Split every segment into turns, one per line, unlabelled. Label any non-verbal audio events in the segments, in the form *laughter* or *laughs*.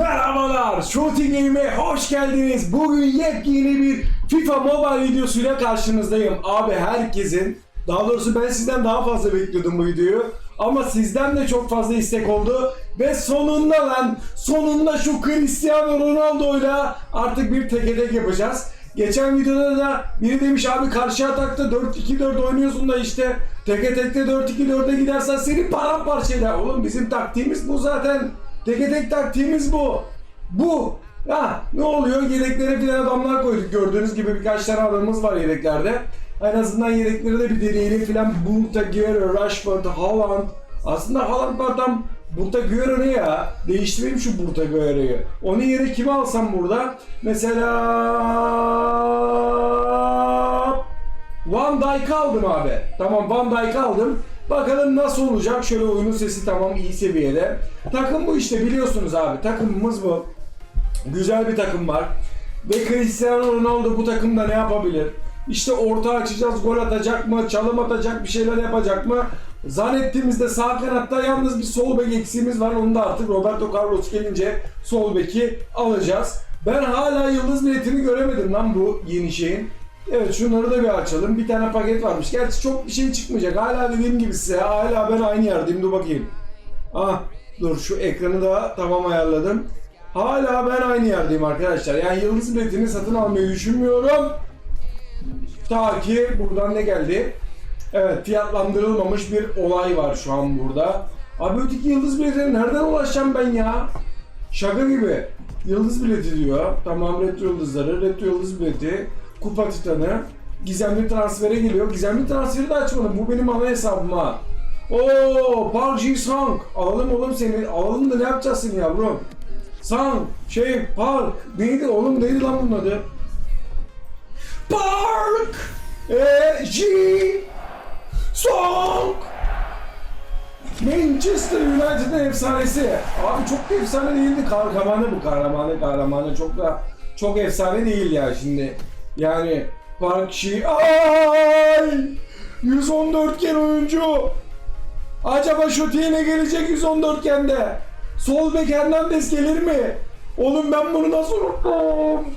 Merhabalar, Shooting Game'e hoş geldiniz. Bugün yepyeni bir FIFA Mobile videosuyla karşınızdayım. Abi herkesin, daha doğrusu ben sizden daha fazla bekliyordum bu videoyu. Ama sizden de çok fazla istek oldu. Ve sonunda lan, sonunda şu Cristiano Ronaldo'yla artık bir teke tek yapacağız. Geçen videoda da biri demiş abi karşı atakta 4-2-4 oynuyorsun da işte teke tekte 4-2-4'e gidersen seni paramparça eder. Oğlum bizim taktiğimiz bu zaten. Teke tek taktiğimiz bu. Bu. Ha ne oluyor? Yedeklere filan adamlar koyduk. Gördüğünüz gibi birkaç tane adamımız var yedeklerde. En azından yedekleri de bir deneyelim filan. Burta Guerrero, Rashford, Haaland. Aslında Haaland adam Burta Guerrero ya? Değiştireyim şu Burta Guerrero'yu. Onun yerine kimi alsam burada? Mesela... Van Dijk aldım abi. Tamam Van Dijk aldım. Bakalım nasıl olacak? Şöyle oyunun sesi tamam iyi seviyede. Takım bu işte biliyorsunuz abi. Takımımız bu. Güzel bir takım var. Ve Cristiano Ronaldo bu takımda ne yapabilir? İşte orta açacağız, gol atacak mı, çalım atacak, bir şeyler yapacak mı? Zannettiğimizde sağ kanatta yalnız bir sol bek eksiğimiz var. Onu da artık Roberto Carlos gelince sol beki alacağız. Ben hala yıldız biletini göremedim lan bu yeni şeyin. Evet şunları da bir açalım. Bir tane paket varmış. Gerçi çok bir şey çıkmayacak. Hala dediğim gibi size. Hala ben aynı yerdeyim. Dur bakayım. Ah dur şu ekranı da tamam ayarladım. Hala ben aynı yerdeyim arkadaşlar. Yani yıldız biletini satın almayı düşünmüyorum. Ta ki buradan ne geldi? Evet fiyatlandırılmamış bir olay var şu an burada. Abi öteki yıldız biletine nereden ulaşacağım ben ya? Şaka gibi. Yıldız bileti diyor. Tamam retro yıldızları, retro yıldız bileti, kupa titanı. Gizemli transfere geliyor. Gizemli transferi de açmadım. Bu benim ana hesabım ha. Oo, Park Ji Sung. Alalım oğlum seni. Alalım da ne yapacağız seni yavrum? Sung, şey, Park. Neydi oğlum neydi lan bunun adı? Park! E, Ji Sung! Manchester United'ın efsanesi. Abi çok da efsane değildi. Kahramanı bu kahramanı kahramanı çok da çok efsane değil ya şimdi. Yani Park Ji ay 114 gen oyuncu. Acaba şu ne gelecek 114 gende? Sol bek Hernandez gelir mi? Oğlum ben bunu nasıl unuttum?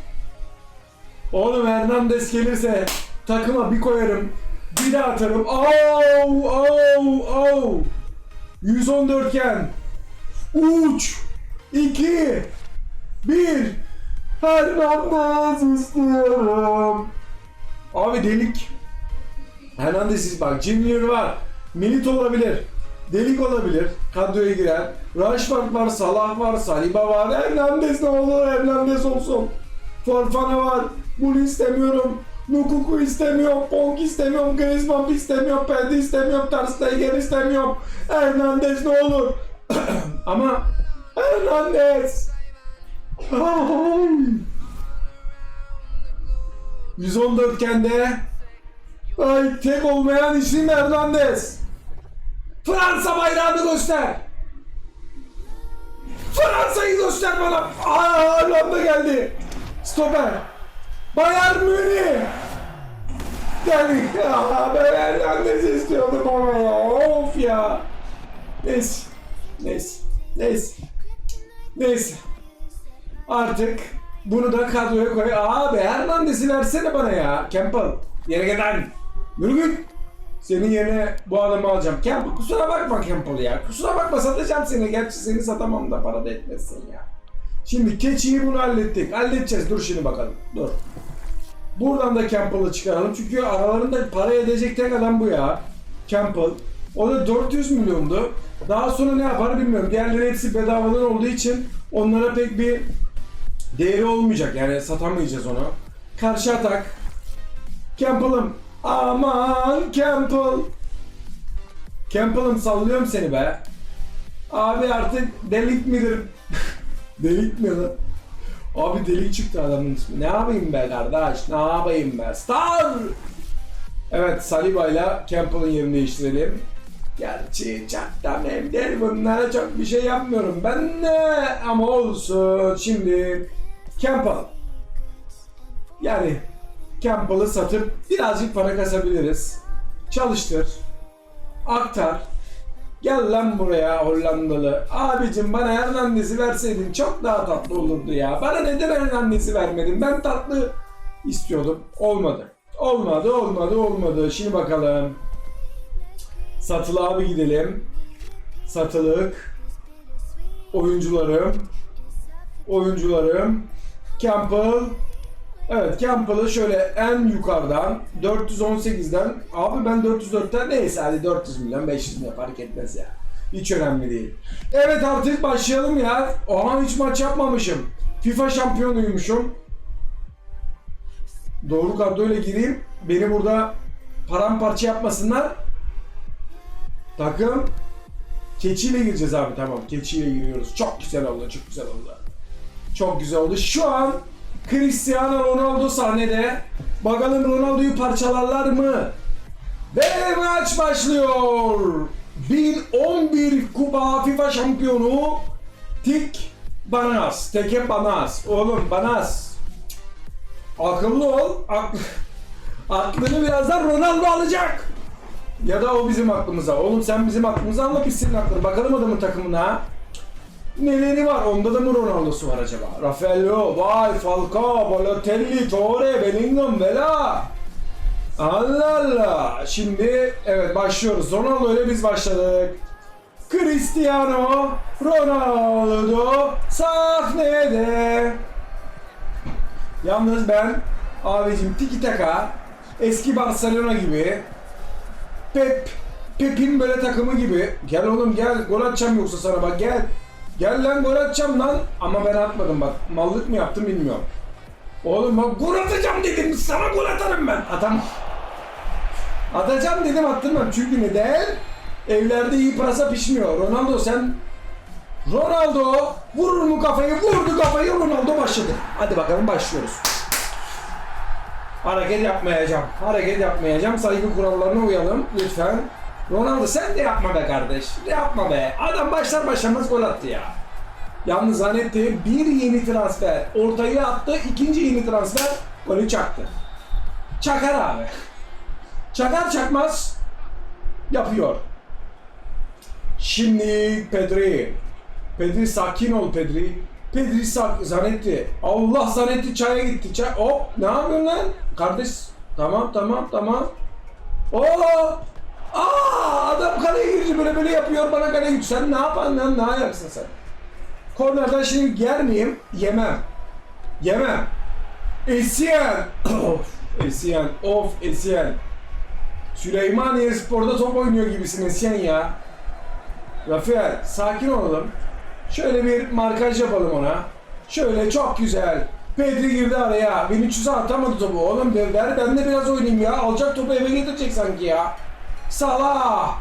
Oğlum Hernandez gelirse takıma bir koyarım. Bir daha atarım. Au au au. 114 gen. Uç. 2 1 Hernandez istiyorum. Abi delik. Hernandez bak Junior var. Milito olabilir. Delik olabilir. Kadroya girer. Rashford var, Salah var, Saliba var. Hernandez ne olur Hernandez olsun. Forfana var. Bunu istemiyorum. Nukuku istemiyorum. Pong istemiyorum. Griezmann istemiyorum. Pende istemiyorum. Ter Stegen istemiyorum. Hernandez ne olur. *coughs* Ama Hernandez. Ay. 114 kende Ay tek olmayan isim Hernandez. Fransa bayrağını göster. Fransa'yı göster bana. Aa Hollanda geldi. Stoper. Bayern Münih. Yani ya ben Hernandez istiyordum ama ya. Of ya. Neyse. Neyse. Neyse. Neyse. Artık bunu da kadroya koy. Abi Hernandez'i versene bana ya. Campbell. Yere giden. Git. Senin yerine bu adamı alacağım. Campbell kusura bakma Campbell ya. Kusura bakma satacağım seni. Gerçi seni satamam da para da etmezsin ya. Şimdi keçiyi bunu hallettik. Halledeceğiz. Dur şimdi bakalım. Dur. Buradan da Campbell'ı çıkaralım. Çünkü aralarında para edecek tek adam bu ya. Campbell. O da 400 milyondu. Daha sonra ne yapar bilmiyorum. Diğerleri hepsi bedavadan olduğu için onlara pek bir değeri olmayacak. Yani satamayacağız onu. Karşı atak. Campbell'ım. Aman Campbell. Campbell'ım sallıyorum seni be. Abi artık delik midir? *laughs* delik mi lan? Abi delik çıktı adamın ismi. Ne yapayım be kardeş? Ne yapayım be? Star! Evet Saliba ile Campbell'ın yerini değiştirelim. Gerçi çaktan evde bunlara çok bir şey yapmıyorum ben de ama olsun şimdi Campbell yani Campbell'ı satıp birazcık para kasabiliriz. Çalıştır. Aktar. Gel lan buraya Hollandalı. Abicim bana Hernandez'i verseydin çok daha tatlı olurdu ya. Bana neden Hernandez'i vermedin? Ben tatlı istiyordum. Olmadı. Olmadı, olmadı, olmadı. Şimdi bakalım. Satılı abi gidelim. Satılık. Oyuncularım. Oyuncularım. Campbell. Evet Campbell'ı şöyle en yukarıdan 418'den abi ben 404'ten neyse hadi 400 milyon 500 milyon fark etmez ya. Hiç önemli değil. Evet artık başlayalım ya. Oha hiç maç yapmamışım. FIFA şampiyonuymuşum. Doğru kadroyla gireyim. Beni burada paramparça yapmasınlar. Takım Keçiyle gireceğiz abi tamam. Keçiyle giriyoruz. Çok güzel oldu, çok güzel oldu. Çok güzel oldu. Şu an Cristiano Ronaldo sahnede. Bakalım Ronaldo'yu parçalarlar mı? Ve maç başlıyor. 1011 Kupa FIFA şampiyonu Tik Banas. Teke Banas. Oğlum Banas. Akıllı ol. Ak- *laughs* Aklını birazdan Ronaldo alacak. Ya da o bizim aklımıza. Oğlum sen bizim aklımıza alma biz senin aklını. Bakalım adamın takımına. Neleri var? Onda da mı Ronaldo'su var acaba? Rafaello, vay, Falcao, Balotelli, Torre, Bellingham, Vela. Allah Allah. Şimdi evet başlıyoruz. Ronaldo ile biz başladık. Cristiano Ronaldo sahnede. Yalnız ben abicim tiki taka eski Barcelona gibi Pep Pep'in böyle takımı gibi gel oğlum gel gol atacağım yoksa sana bak gel gel lan gol atacağım lan. Ama ben atmadım bak. Mallık mı yaptım bilmiyorum. Oğlum bak gol atacağım dedim. Sana gol atarım ben. Atam atacağım dedim attırmam. Çünkü neden? Evlerde iyi pırasa pişmiyor. Ronaldo sen Ronaldo vurur mu kafayı? Vurdu kafayı Ronaldo başladı. Hadi bakalım başlıyoruz. Hareket yapmayacağım. Hareket yapmayacağım. Saygı kurallarına uyalım. Lütfen. Ronaldo sen de yapma be kardeş. Yapma be. Adam başlar başlamaz gol attı ya. Yalnız Zanetti bir yeni transfer. Ortaya attı. ikinci yeni transfer. Golü çaktı. Çakar abi. Çakar çakmaz. Yapıyor. Şimdi Pedri. Pedri sakin ol Pedri. Pedri sak Zanetti. Allah Zanetti çaya gitti. Çay. Hop ne yapıyorsun lan? Kardeş tamam tamam tamam. Oo! Aa adam kaleye girince böyle böyle yapıyor bana kaleye gidiyor. Sen ne yapan lan? Ne ayaksın sen? Kornerden şimdi yer miyim? Yemem. Yemem. Esyen. of. Esyen. Of Esyen. Süleymaniye Spor'da top oynuyor gibisin Esyen ya. Rafael sakin olalım. Şöyle bir markaj yapalım ona. Şöyle çok güzel. Pedri girdi araya. 1300'e atamadı topu. Oğlum ver ben de biraz oynayayım ya. Alacak topu eve getirecek sanki ya. Salah.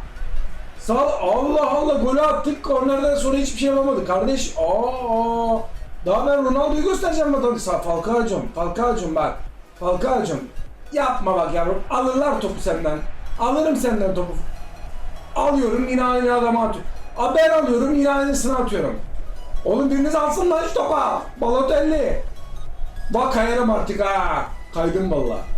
Sal Allah Allah golü attık. Kornerden sonra hiçbir şey yapamadı. Kardeş aa. Daha ben Ronaldo'yu göstereceğim bakalım. Falcao'cum. Falcao'cum bak. Falcao'cum. Yapma bak yavrum. Alırlar topu senden. Alırım senden topu. Alıyorum yine aynı atıyorum. Abi ben alıyorum yine aynısını atıyorum. Oğlum biriniz alsın lan şu topa. Balotelli. Bak kayarım artık ha. Kaydım valla.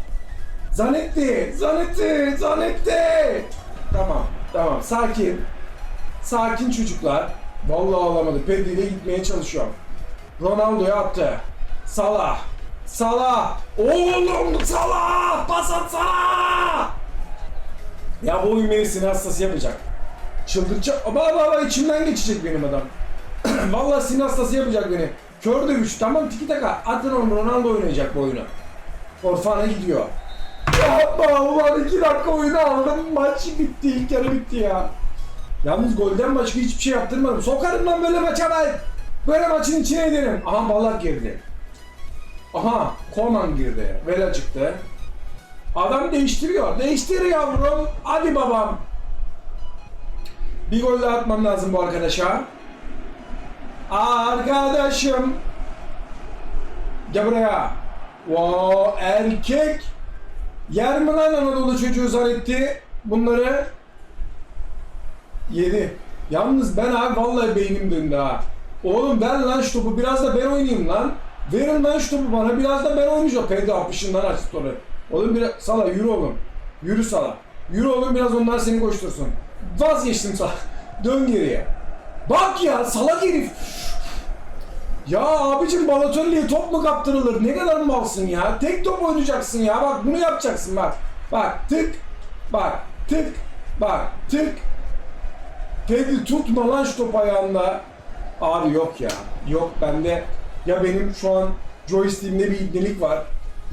Zanetti, Zanetti, Zanetti. Tamam, tamam. Sakin. Sakin çocuklar. Vallahi alamadı. Pedri ile gitmeye çalışıyorum. Ronaldo'ya attı. Salah. Salah. Oğlum Salah. Pas at Salah. Ya bu oyun sinir hastası yapacak. Çıldıracak. Ama ama içimden geçecek benim adam. *clears throat* Vallahi sinir hastası yapacak beni. Kör dövüş. Tamam tiki taka. Atın onu Ronaldo oynayacak bu oyunu. Orfana gidiyor. Yapma ulan iki dakika oyunu aldım. Maç bitti. İlk yarı bitti ya. Yalnız golden başka hiçbir şey yaptırmadım. Sokarım lan böyle maça ben. Böyle maçın içine ederim. Aha Balak girdi. Aha Koman girdi. Vela çıktı. Adam değiştiriyor. Değiştir yavrum. Hadi babam. Bir gol daha atmam lazım bu arkadaşa. Arkadaşım. Gel buraya. Wow, erkek. Yer mi lan Anadolu çocuğu zannetti bunları? Yedi. Yalnız ben abi vallahi beynim döndü ha. Oğlum ver lan şu topu biraz da ben oynayayım lan. Verin lan şu topu bana biraz da ben oynayacağım. Pedro 60'ından aç topu. Oğlum biraz sala yürü oğlum. Yürü sala. Yürü oğlum biraz onlar seni koştursun. Vazgeçtim sala. Dön geriye. Bak ya salak herif. Ya abicim Balotelli'ye top mu kaptırılır? Ne kadar malsın ya? Tek top oynayacaksın ya. Bak bunu yapacaksın bak. Bak tık. Bak tık. Bak tık. Teddy tutma lan şu top ayağında. Abi yok ya. Yok bende. Ya benim şu an joystick'imde bir ibnelik var.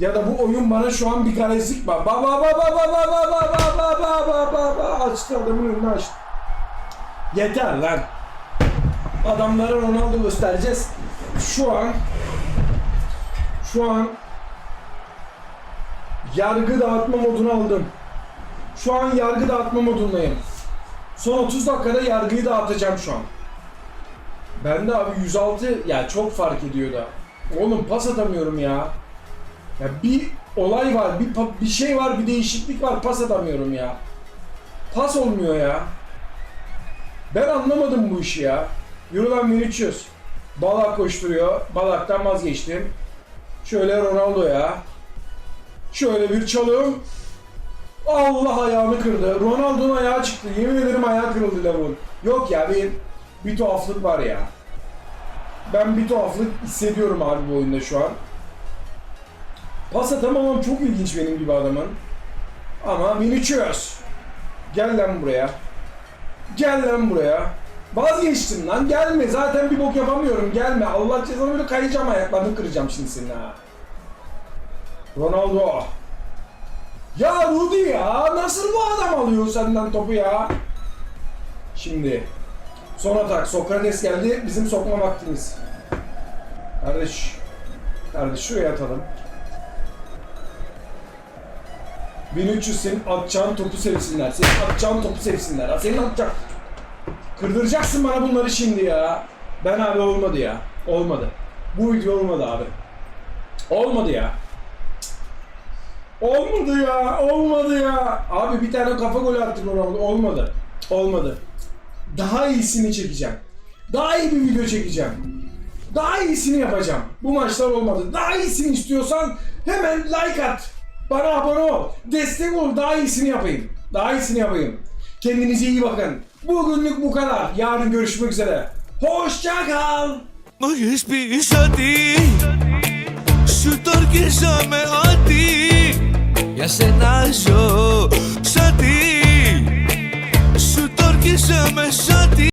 Ya da bu oyun bana şu an bir kareslik var. Ba ba ba ba ba ba ba ba ba ba ba ba ba ba açtı adamın önünü açtı. Yeter lan. Adamlara Ronaldo göstereceğiz. Şu an şu an yargı dağıtma modunu aldım. Şu an yargı dağıtma modundayım. Son 30 dakikada yargıyı dağıtacağım şu an. Ben de abi 106 ya çok fark ediyor da. Oğlum pas atamıyorum ya. Ya bir olay var, bir bir şey var, bir değişiklik var. Pas atamıyorum ya. Pas olmuyor ya. Ben anlamadım bu işi ya. Lan Vinicius. Balak koşturuyor. Balak'tan vazgeçtim. Şöyle Ronaldo ya. Şöyle bir çalım. Allah ayağını kırdı. Ronaldo'nun ayağı çıktı. Yemin ederim ayağı kırıldı lavun. Yok ya bir, bir tuhaflık var ya. Ben bir tuhaflık hissediyorum abi bu oyunda şu an. Pas atamamam çok ilginç benim gibi adamın. Ama Vinicius. Gel lan buraya. Gel lan buraya. Vazgeçtim lan gelme zaten bir bok yapamıyorum gelme Allah cezanı böyle kayacağım ayaklarını kıracağım şimdi senin ha. Ronaldo. Ya Rudy ya nasıl bu adam alıyor senden topu ya? Şimdi son atak Sokrates geldi bizim sokma vaktimiz. Kardeş kardeş şuraya atalım. 1300 senin atacağın topu sevsinler. Senin atacağın topu sevsinler. Senin atacak. Kırdıracaksın bana bunları şimdi ya. Ben abi olmadı ya. Olmadı. Bu video olmadı abi. Olmadı ya. Olmadı ya. Olmadı ya. Abi bir tane kafa golü attın Ronaldo. Olmadı. Olmadı. Daha iyisini çekeceğim. Daha iyi bir video çekeceğim. Daha iyisini yapacağım. Bu maçlar olmadı. Daha iyisini istiyorsan hemen like at. Bana abone ol. Destek ol. Daha iyisini yapayım. Daha iyisini yapayım. Kendinize iyi bakın. Bugünlük bu kadar. Yarın görüşmek üzere. Hoşça kal.
Μου έχεις πει ότι Σου το αρχίσαμε ότι Για σένα ζω Σαν τι Σου το αρχίσαμε σαν τι